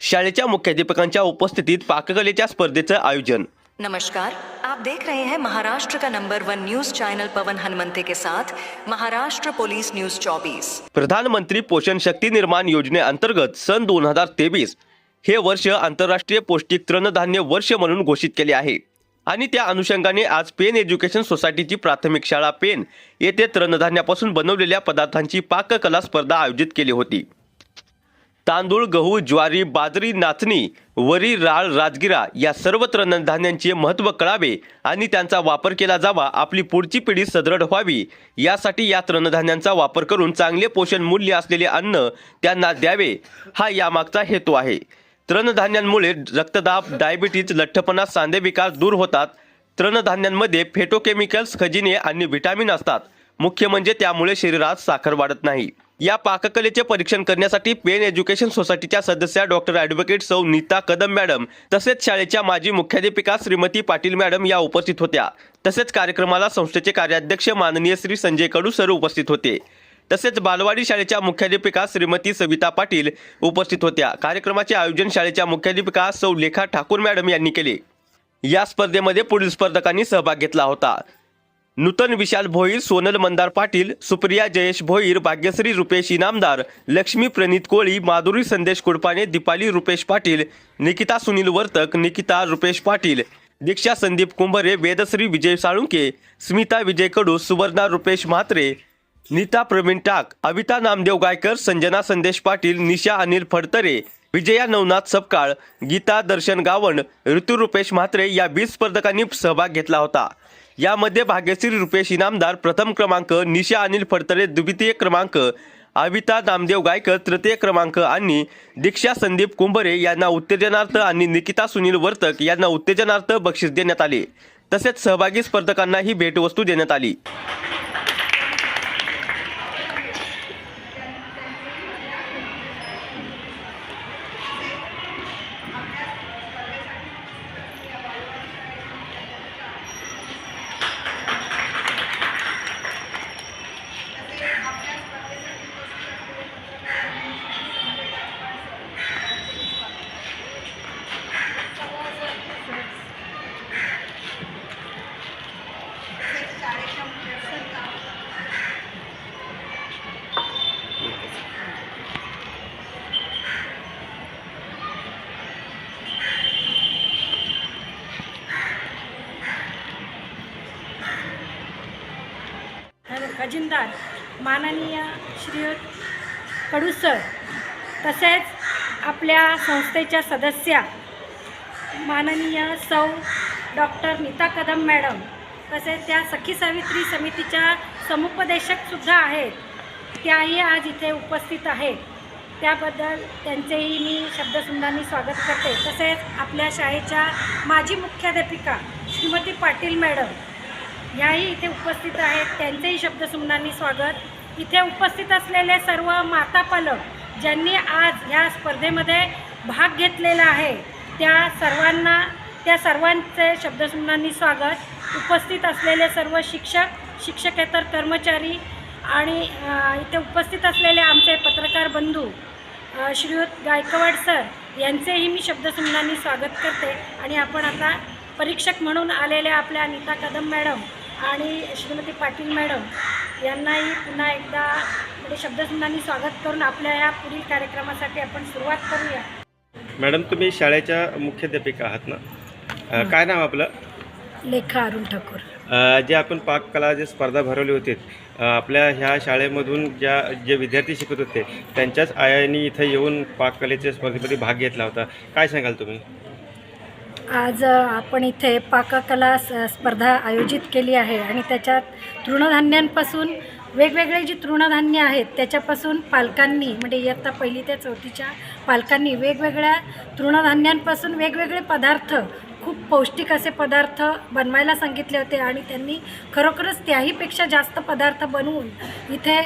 शाळेच्या मुख्याध्यापकांच्या उपस्थितीत पाककलेच्या स्पर्धेचं आयोजन. नमस्कार. आप देख रहे हैं महाराष्ट्र का number one news channel Pawan Hanumante के साथ महाराष्ट्र पुलिस न्यूज 24 प्रधानमंत्री पोषण शक्ती निर्माण योजनेअंतर्गत सन दोन हजार तेवीस हे वर्ष आंतरराष्ट्रीय पौष्टिक तृणधान्य वर्ष म्हणून घोषित केले आहे. आणि त्या अनुषंगाने आज पेन एज्युकेशन सोसायटीची प्राथमिक शाळा पेन येथे तृणधान्यापासून बनवलेल्या पदार्थांची पाककला स्पर्धा आयोजित केली होती. तांदूळ गहू ज्वारी बाजरी नाचणी वरी राळ राजगिरा या सर्व तृणधान्यांचे महत्त्व कळावे आणि त्यांचा वापर केला जावा आपली पुढची पिढी सदृढ व्हावी. यासाठी या तृणधान्यांचा वापर करून चांगले पोषण मूल्य असलेले अन्न त्यांना द्यावे हा यामागचा हेतू आहे. तृणधान्यांमुळे रक्तदाब डायबिटीज लठ्ठपणा सांधे विकार दूर होतात. तृणधान्यांमध्ये फेटोकेमिकल्स खजिने आणि व्हिटॅमिन असतात. मुख्य म्हणजे त्यामुळे शरीरात साखर वाढत नाही. या पाककलेचे परीक्षण करण्यासाठी पेन एज्युकेशन सोसायटीच्या सदस्या डॉक्टर ॲडव्होकेट सौ नीता कदम मॅडम तसेच शाळेच्या माजी मुख्याध्यापिका श्रीमती पाटील मॅडम या उपस्थित होत्या. तसेच कार्यक्रमाला संस्थेचे कार्याध्यक्ष माननीय श्री संजय कडू सर उपस्थित होते. तसेच बालवाडी शाळेच्या मुख्याध्यापिका श्रीमती सविता पाटील उपस्थित होत्या. कार्यक्रमाचे आयोजन शाळेच्या मुख्याध्यापिका सौ लेखा ठाकूर मॅडम यांनी केले. या स्पर्धेमध्ये पुढील स्पर्धकांनी सहभाग घेतला होता. नूतन विशाल भोईर सोनल मंदार पाटील सुप्रिया जयेश भोईर भाग्यश्री रुपेश इनामदार लक्ष्मी प्रणित कोळी माधुरी संदेश कुडपाने दीपाली रुपेश पाटील निकिता सुनील वर्तक निकिता रुपेश पाटील दीक्षा संदीप कुंभरे वेदश्री विजय साळुंके स्मिता विजय कडू सुवर्णा रुपेश म्हात्रे नीता प्रवीण टाक अविता नामदेव गायकर संजना संदेश पाटील निशा अनिल फडतरे विजया नवनाथ सपकाळ गीता दर्शन गावण ऋतू रुपेश म्हात्रे या वीस स्पर्धकांनी सहभाग घेतला होता. यामध्ये भाग्यश्री रुपेश इनामदार प्रथम क्रमांक निशा अनिल फडतरे द्वितीय क्रमांक अविता नामदेव गायकर तृतीय क्रमांक आणि दीक्षा संदीप कुंभरे यांना उत्तेजनार्थ आणि निकिता सुनील वर्तक यांना उत्तेजनार्थ बक्षीस देण्यात आले. तसेच सहभागी स्पर्धकांना ही भेटवस्तू देण्यात आली. हॅलो माननीय श्रीयुत कडू सर तसेच आपल्या संस्थेच्या सदस्या माननीय सौ डॉक्टर नीता कदम मॅडम तसेच त्या सखी सावित्री समितीच्या समुपदेशकसुद्धा आहेत. त्याही आज इथे उपस्थित आहेत. त्याबद्दल त्यांचेही मी शब्दसुंदांनी स्वागत करते. तसेच आपल्या शाळेच्या माजी मुख्याध्यापिका श्रीमती पाटील मॅडम ह्याही इथे उपस्थित आहेत. त्यांचेही शब्दसुमनांनी स्वागत. इथे उपस्थित असलेले सर्व माता पालक ज्यांनी आज ह्या स्पर्धेमध्ये भाग घेतलेला आहे त्या सर्वांना त्या सर्वांचे शब्दसुमनांनी स्वागत. उपस्थित असलेले सर्व शिक्षक शिक्षकेतर कर्मचारी आणि इथे उपस्थित असलेले आमचे पत्रकार बंधू श्रीयुत गायकवाड सर यांचेही मी शब्दसुमनांनी स्वागत करते आणि आपण आता परीक्षक म्हणून आलेल्या आपल्या अनिता कदम मॅडम आणि श्रीमती पाटील मॅडम यांनाही पुन्हा एकदा म्हणजे शब्दसुमनांनी स्वागत करून आपल्या या पुढील कार्यक्रमासाठी आपण सुरुवात करूया. मॅडम तुम्ही शाळेच्या मुख्याध्यापिका आहात ना? अ, काय नाव आपलं? लेखा अरुण ठाकूर. अ, जे आपण पाककला जे स्पर्धा भरवली होती अ, आपल्या ह्या शाळेमधून ज्या जे विद्यार्थी शिकत होते त्यांच्याच आयांनी इथं येऊन पाककलेच्या स्पर्धेमध्ये भाग घेतला होता. काय सांगाल तुम्ही? आज आपण इथे पाककला स- स्पर्धा आयोजित केली आहे आणि त्याच्यात तृणधान्यांपासून वेगवेगळे जी तृणधान्य आहेत त्याच्यापासून पालकांनी म्हणजे इयत्ता पहिली ते चौथीच्या पालकांनी वेगवेगळ्या तृणधान्यांपासून वेगवेगळे पदार्थ खूप पौष्टिक असे पदार्थ बनवायला सांगितले होते आणि त्यांनी खरोखरच त्याहीपेक्षा जास्त पदार्थ बनवून इथे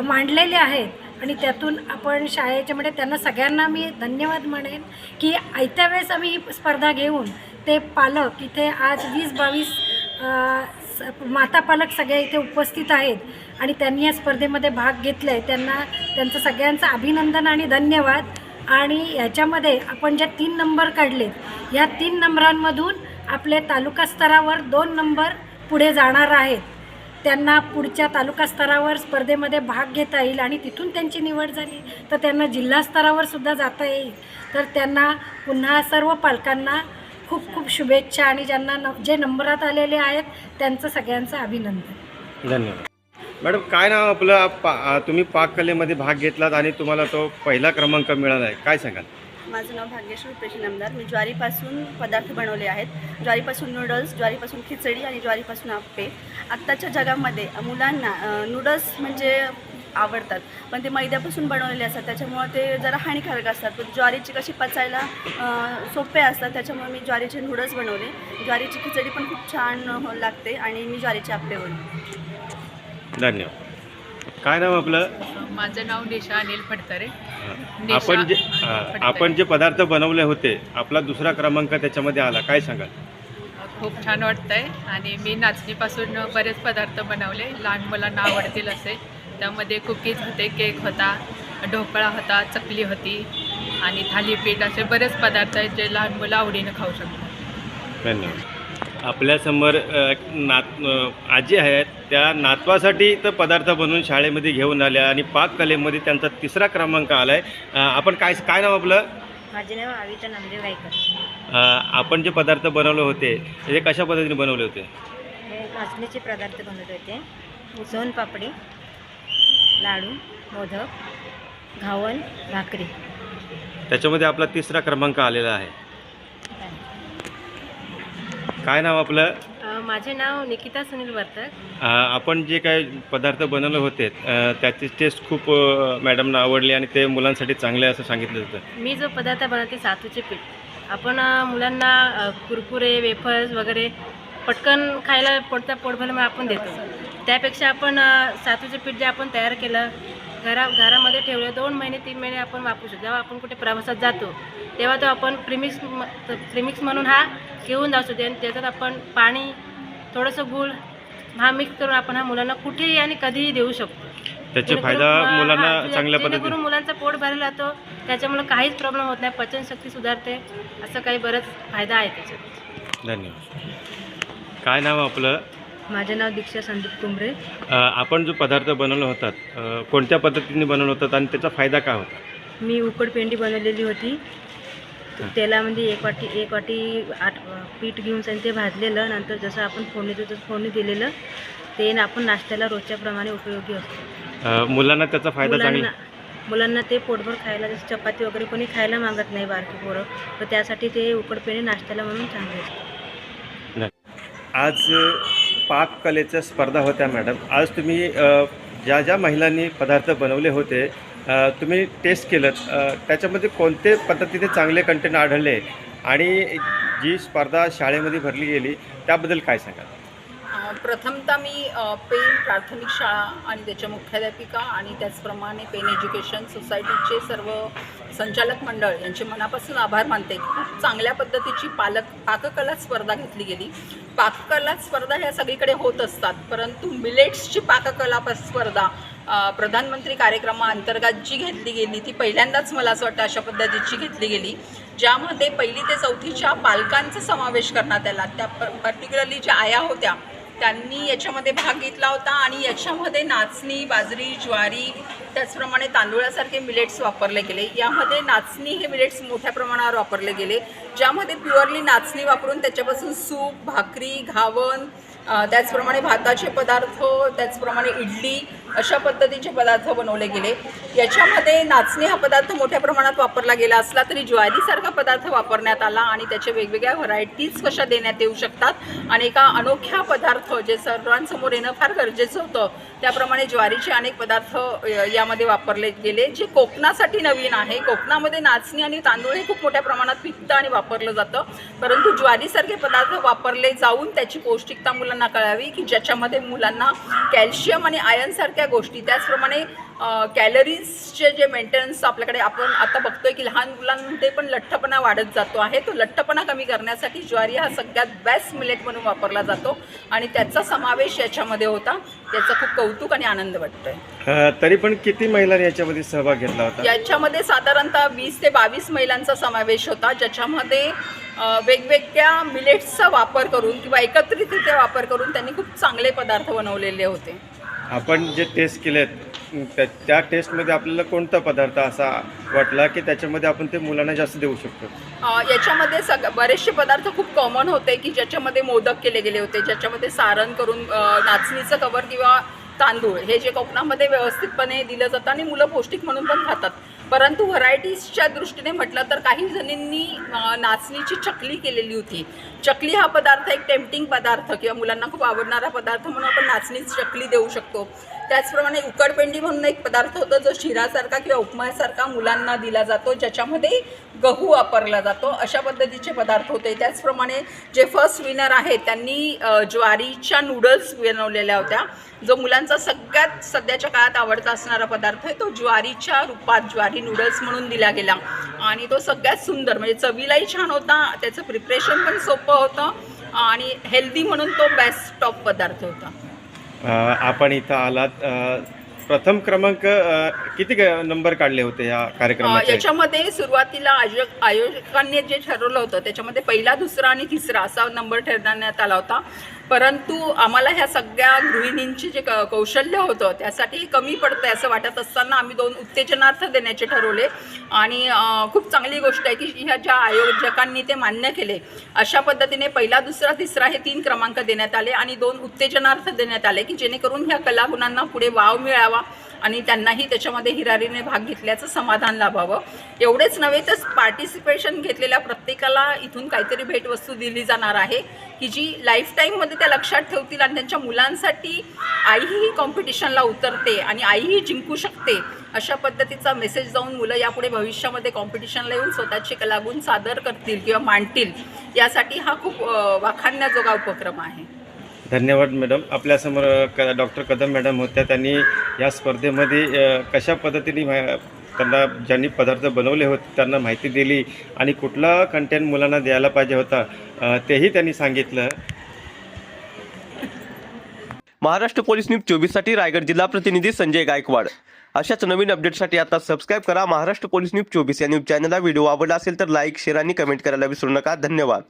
मांडलेले आहेत. आणि त्यातून आपण शाळेच्या म्हणजे त्यांना सगळ्यांना मी धन्यवाद म्हणेन की आयत्या वेळेस आम्ही ही स्पर्धा घेऊन ते पालक इथे आज वीस बावीस स- माता पालक सगळे इथे उपस्थित आहेत आणि त्यांनी या स्पर्धेमध्ये भाग घेतला आहे त्यांना त्यांचं सगळ्यांचं अभिनंदन आणि धन्यवाद. आणि याच्यामध्ये आपण ज्या तीन नंबर काढले या तीन नंबरांमधून आपले तालुका स्तरावर दोन नंबर पुढे जाणार आहेत. त्यांना पुढच्या तालुका स्तरावर स्पर्धेमध्ये भाग घेता येईल आणि तिथून त्यांची निवड झाली. तर त्यांना जिल्हा स्तरावर सुद्धा जाता येईल. तर त्यांना पुन्हा सर्व पालकांना खूप खूप शुभेच्छा आणि ज्यांना न जे नंबरात आलेले आहेत त्यांचं सगळ्यांचं अभिनंदन. धन्यवाद. मॅडम काय नाव आपलं? आप- पा तुम्ही पाककलेमध्ये भाग घेतलात आणि तुम्हाला तो पहिला क्रमांक मिळाला आहे. काय सांगाल? माझं नाव भाग्यश्री पेशी नामदार मी ज्वारीपासून पदार्थ बनवले आहेत. ज्वारीपासून नूडल्स ज्वारीपासून खिचडी आणि ज्वारीपासून आप्पे. आत्ताच्या जगामध्ये मुलांना नूडल्स म्हणजे आवडतात. पण ते मैद्यापासून बनवलेले असतात. त्याच्यामुळं ते जरा हानिकारक असतात. पण ज्वारीची कशी पचायला सोपे असतात त्याच्यामुळे मी ज्वारीचे नूडल्स बनवले. ज्वारीची खिचडी पण खूप छान लागते आणि मी ज्वारीचे आप्पे बनवले धन्यवाद. काय नाव आपलं? माझं नाव निशा अनिल फडतरे. आपण जे फडतरे. आपण जे पदार्थ बनवले होते आपला दुसरा क्रमांक त्याच्यामध्ये आला काय सांगाल? खूप छान वाटतंय. आणि मी नाचणीपासून बरेच पदार्थ बनवले. लहान मुलांना आवडतील असे. त्यामध्ये कुकीज होते केक होता ढोकळा होता चकली होती आणि थालीपीठ असे बरेच पदार्थ आहेत जे लहान मुलं आवडीनं खाऊ शकतात. धन्यवाद. आपल्यासमोर अ, नात अ, आजी आहेत. त्या नातवासाठी तर पदार्थ बनवून शाळेमध्ये घेऊन आल्या आणि पाककलेमध्ये त्यांचा तिसरा क्रमांक आला आहे आपण काय काय नाव आपलं? माझे नाव नामदेव गायकर. आपण जे पदार्थ बनवले होते ते कशा पद्धतीने बनवले होते? नाचणीचे पदार्थ बनवले होते. सोनपापडी लाडू मोदक घावन भाकरी. त्याच्यामध्ये आपला तिसरा क्रमांक आलेला आहे. काय नाव आपलं? माझे नाव निकिता सुनील वर्तक. आपण जे काही पदार्थ बनवले होते त्याची टेस्ट खूप मॅडमना आवडली आणि ते मुलांसाठी चांगले असं सांगितलं होतं. मी जो पदार्थ बनवते सातूचे पीठ. आपण मुलांना कुरकुरे वेफर्स वगैरे पटकन खायला पोटचा पोटभर आपण देतो. त्यापेक्षा आपण सातूचे पीठ जे आपण तयार केलं घरा घरामध्ये ठेवलं दोन महिने तीन महिने आपण वापरू शकतो. जेव्हा आपण कुठे प्रवासात जातो तेव्हा तो आपण प्रिमिक्स प्रिमिक्स म्हणून हा घेऊन जाऊ शकतो. आणि त्याच्यात आपण पाणी थोडंसं गूळ हा मिक्स करून आपण हा मुलांना कुठेही आणि कधीही देऊ शकतो. त्याचे फायदा मुलांना चांगल्या पद्धतीने. मुलांचा पोट भरला जातो त्याच्यामुळे काहीच प्रॉब्लेम होत नाही पचनशक्ती सुधारते असं काही बरंच फायदा आहे त्याच्यात. धन्यवाद. काय नाव आपलं? माझं नाव दीक्षा संदीप कुंभरे आपण जो पदार्थ बनवला होतात कोणत्या पद्धतीने बनवलं होतात आणि त्याचा फायदा काय होता? मी उकडपेंडी बनवलेली होती. तेलामध्ये एक वाटी एक वाटी आट पीठ घेऊन आणि ते भाजलेलं नंतर जसं आपण फोडणी देतो फोडणी दिलेलं ते आपण नाश्त्याला रोजच्या प्रमाणे उपयोगी असतो. मुलांना त्याचा फायदा मुलांना मुलांना ते पोटभर खायला जसं चपाती वगैरे कोणी खायला मागत नाही बारकी पोरं तर त्यासाठी ते उकडपेंडी नाश्त्याला म्हणून चांगले असते. आज पाककलेच्या स्पर्धा होत्या मॅडम. आज तुम्ही ज्या ज्या महिलांनी पदार्थ बनवले होते तुम्ही टेस्ट केलं. त्याच्यामध्ये कोणते पद्धतीने चांगले कंटेंट आढळले? आणि जी स्पर्धा शाळेमध्ये भरली गेली त्याबद्दल काय सांगाल? प्रथमतः मी पेन प्राथमिक शाळा आणि त्याच्या मुख्याध्यापिका आणि त्याचप्रमाणे पेन एज्युकेशन सोसायटीचे सर्व संचालक मंडळ यांचे मनापासून आभार मानते खूप चांगल्या पद्धतीची पालक पाककला स्पर्धा घेतली गेली. पाककला स्पर्धा ह्या सगळीकडे होत असतात परंतु मिलेट्सची पाककला प- स्पर्धा प्रधानमंत्री कार्यक्रमाअंतर्गत जी घेतली गेली ती पहिल्यांदाच मला असं वाटतं अशा पद्धतीची घेतली गेली ज्यामध्ये पहिली ते चौथीच्या पालकांचा समावेश करण्यात आला. त्या पर्टिक्युलरली ज्या आया होत्या त्यांनी याच्यामध्ये भाग घेतला होता आणि याच्यामध्ये नाचणी बाजरी ज्वारी त्याचप्रमाणे तांदूळासारखे मिलेट्स वापरले गेले. यामध्ये नाचणी हे मिलेट्स मोठ्या प्रमाणावर वापरले गेले. ज्यामध्ये प्युअरली नाचणी वापरून त्याच्यापासून सूप भाकरी घावन त्याचप्रमाणे भाताचे पदार्थ त्याचप्रमाणे इडली अशा पद्धतीचे पदार्थ बनवले गेले. याच्यामध्ये नाचणी हा पदार्थ मोठ्या प्रमाणात वापरला गेला असला तरी ज्वारीसारखा पदार्थ वापरण्यात आला आणि त्याच्या वेगवेगळ्या व्हरायटीज कशा देण्यात येऊ शकतात आणि एका अनोख्या पदार्थ जे सर्वांसमोर येणं फार गरजेचं होतं त्याप्रमाणे ज्वारीचे अनेक पदार्थ यामध्ये वापरले गेले जे कोकणासाठी नवीन आहे. कोकणामध्ये नाचणी आणि तांदूळ हे खूप मोठ्या प्रमाणात पिकतं आणि वापरलं जातं. परंतु ज्वारीसारखे पदार्थ वापरले जाऊन त्याची पौष्टिकता मुलांना कळावी की ज्याच्यामध्ये मुलांना कॅल्शियम आणि आयर्नसारखे गोष्टी. त्याचप्रमाणे कॅलरीजचे जे मेंटेनन्स आपल्याकडे आपण आता बघतोय की लहान मुलांमध्ये पण लठ्ठपणा वाढत जातो आहे. तो लठ्ठपणा कमी करण्यासाठी ज्वारी हा सगळ्यात बेस्ट मिलेट म्हणून वापरला जातो आणि त्याचा समावेश याच्यामध्ये होता. त्याचं खूप कौतुक आणि आनंद वाटतोय. तरी पण किती महिलांनी याच्यामध्ये सहभाग घेतला होता? याच्यामध्ये साधारणतः वीस ते बावीस महिलांचा समावेश होता ज्याच्यामध्ये वेगवेगळ्या मिलेट्सचा वापर करून किंवा एकत्रितरित्या वापर करून त्यांनी खूप चांगले पदार्थ बनवलेले होते. आपण जे टेस्ट केले त्या त्या टेस्टमध्ये आपल्याला कोणता पदार्थ असा वाटला की त्याच्यामध्ये आपण ते मुलांना जास्त देऊ शकतो? अ, याच्यामध्ये सग बरेचसे पदार्थ खूप कॉमन होते की ज्याच्यामध्ये मोदक केले गेले होते ज्याच्यामध्ये सारण करून अ, नाचणीचं कवर किंवा तांदूळ हे जे कोकणामध्ये व्यवस्थितपणे दिलं जातं आणि मुलं पौष्टिक म्हणून पण खातात. परंतु व्हरायटीजच्या दृष्टीने म्हटलं तर काही जणींनी नाचणीची चकली केलेली होती. चकली हा पदार्थ एक टेम्पटिंग पदार्थ किंवा मुलांना खूप आवडणारा पदार्थ म्हणून आपण नाचणीची चकली देऊ शकतो. त्याचप्रमाणे उकडपेंडी म्हणून एक पदार्थ होता जो शिरासारखा किंवा उपमासारखा मुलांना दिला जातो ज्याच्यामध्ये गहू वापरला जातो. अशा पद्धतीचे पदार्थ होते. त्याचप्रमाणे जे फर्स्ट विनर आहेत त्यांनी ज्वारीच्या नूडल्स बनवलेल्या होत्या. जो मुलांचा सगळ्यात सध्याच्या काळात आवडता असणारा पदार्थ आहे तो ज्वारीच्या रूपात ज्वारी नूडल्स म्हणून दिला गेला. आणि तो सगळ्यात सुंदर म्हणजे चवीलाही छान होता त्याचं प्रिपरेशन पण सोपं होतं आणि हेल्दी म्हणून तो बेस्ट टॉप पदार्थ होता. आपण इथं आलात. प्रथम क्रमांक किती नंबर काढले होते या अ, कार्यक्रमाचे? याच्यामध्ये सुरुवातीला आयोजक आयोजकांनी जे ठरवलं होतं त्याच्यामध्ये पहिला दुसरा आणि तिसरा असा नंबर ठरवण्यात आला होता. परंतु आम्हाला ह्या सगळ्या गृहिणींची जे क- कौशल्य होतं त्यासाठी कमी पडतंय असं वाटत असताना आम्ही दोन उत्तेजनार्थ देण्याचे ठरवले. आणि खूप चांगली गोष्ट आहे की ह्या ज्या आयोजकांनी ते मान्य केले अशा पद्धतीने पहिला दुसरा तिसरा हे तीन क्रमांक देण्यात आले आणि दोन उत्तेजनार्थ देण्यात आले की जेणेकरून ह्या कलागुणांना पुढे वाव मिळावा. आणि त्यांनाही त्याच्यामध्ये हिरारीने भाग घेतल्याचं समाधान लाभावं. एवढेच नव्हे तर पार्टिसिपेशन घेतलेल्या प्रत्येकाला इथून काहीतरी भेटवस्तू दिली जाणार आहे की जी लाईफ टाईममध्ये त्या लक्षात ठेवतील आणि त्यांच्या मुलांसाठी आईही कॉम्पिटिशनला उतरते आणि आईही जिंकू शकते अशा पद्धतीचा मेसेज जाऊन मुलं यापुढे भविष्यामध्ये कॉम्पिटिशनला येऊन स्वतःचे कलागुण सादर करतील किंवा मांडतील यासाठी हा खूप वाखाणण्याजोगा उपक्रम आहे. धन्यवाद मॅडम आपल्यासमोर क डॉक्टर कदम मॅडम होत्या. त्यांनी या स्पर्धेमध्ये कशा पद्धतीने मा- त्यांना ज्यांनी पदार्थ बनवले होते त्यांना माहिती दिली आणि कुठला कंटेंट मुलांना द्यायला पाहिजे होता तेही त्यांनी सांगितलं. महाराष्ट्र पोलीस न्यूज चोवीससाठी रायगड जिल्हा प्रतिनिधी संजय गायकवाड. अशाच नवीन अपडेटसाठी आता सबस्क्राईब करा. महाराष्ट्र पोलीस न्यूज चोवीस या न्यूज चॅनलला व्हिडिओ आवडला असेल तर लाईक शेअर आणि कमेंट करायला विसरू नका. धन्यवाद.